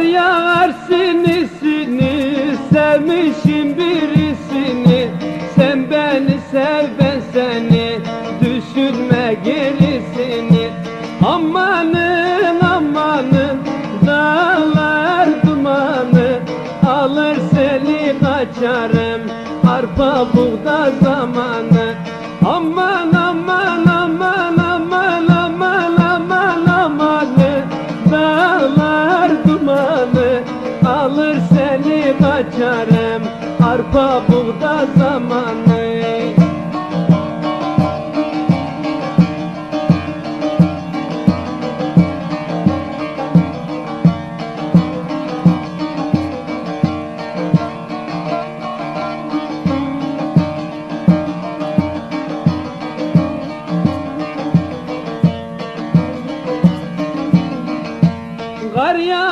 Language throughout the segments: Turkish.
Yar sinisini sevmişim birisini. Sen beni sev ben seni Düşünme gerisini. Amanın amanın Dağlar dumanı. Alır seni kaçarım Arpa buğda zamanı. Aman aman Arpa buğda zamanı. Kar yağar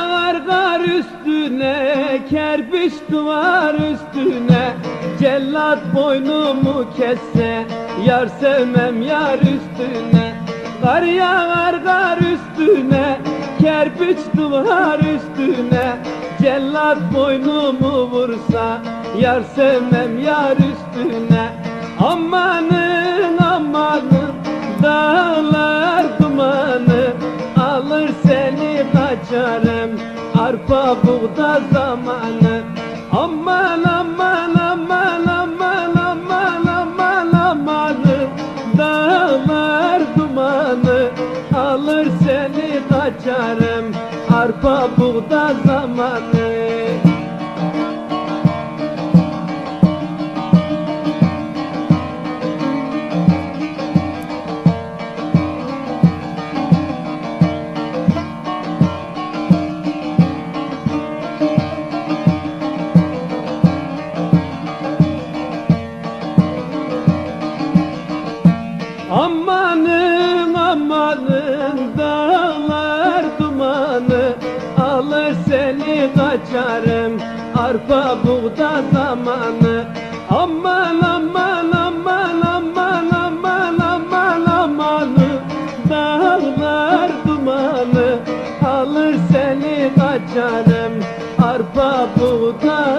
kar üstüne, kerpiç duvar üstüne Cellat boynumu kesse, yar sevmem yar üstüne. Kar yağar kar üstüne, kerpiç duvar üstüne Cellat boynumu vursa, yar sevmem yar üstüne. Amanın, kaçarım Arpa buğda zamanı. Aman aman aman aman aman aman amanı Dağlar dumanı. Alır seni kaçarım Arpa buğda zamanı kaçarım arpa buğda zamanı. Aman aman aman aman aman aman amanı Dağlar dumanı. Alır seni kaçarım arpa buğda